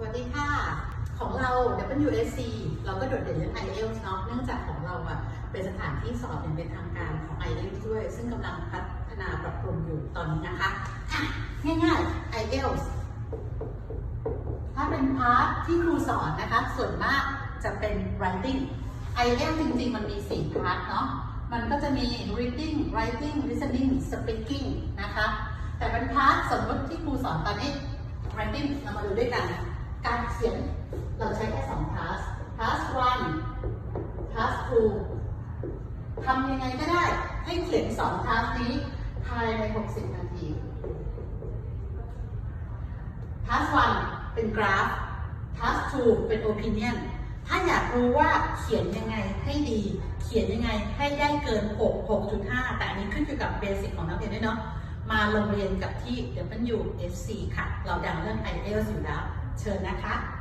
สวัสดีค่ะ ของเรา WSC เราก็โดดเด่นเรื่อง IELTS เนาะเนื่องจากของเราอะเป็นสถานที่สอบอย่างเป็นทางการของ IELTS ด้วย ซึ่งกำลังพัฒนาปรับปรุงอยู่ตอนนี้นะคะอะง่ายๆ IELTS ถ้าเป็นพาร์ทที่ครูสอนนะคะ ส่วนมากจะเป็น writing IELTS จริงๆ มันมี 4 พาร์ทเนาะมันก็จะมี reading writing listening speaking นะคะ แต่เป็นพาร์ทสมมติที่ครูสอนตอนนี้ writing เรามาดูด้วยกัน การเขียนเราใช้แค่2 task task one task two ทำยังไงก็ได้ให้เขียน2 task นี้ภายใน 60 นาที task one เป็นกราฟ task two เป็น opinion ถ้าอยากรู้ว่าเขียนยังไงให้ดี เขียนยังไงให้ได้เกิน 6 6.5 แต่อันนี้ขึ้นอยู่กับเบสิกของนักเรียนด้วยเนาะ มาลงเรียนกับที่ WSC ค่ะ เราดังเรื่อง IELTS อยู่แล้ว เชิญนะคะ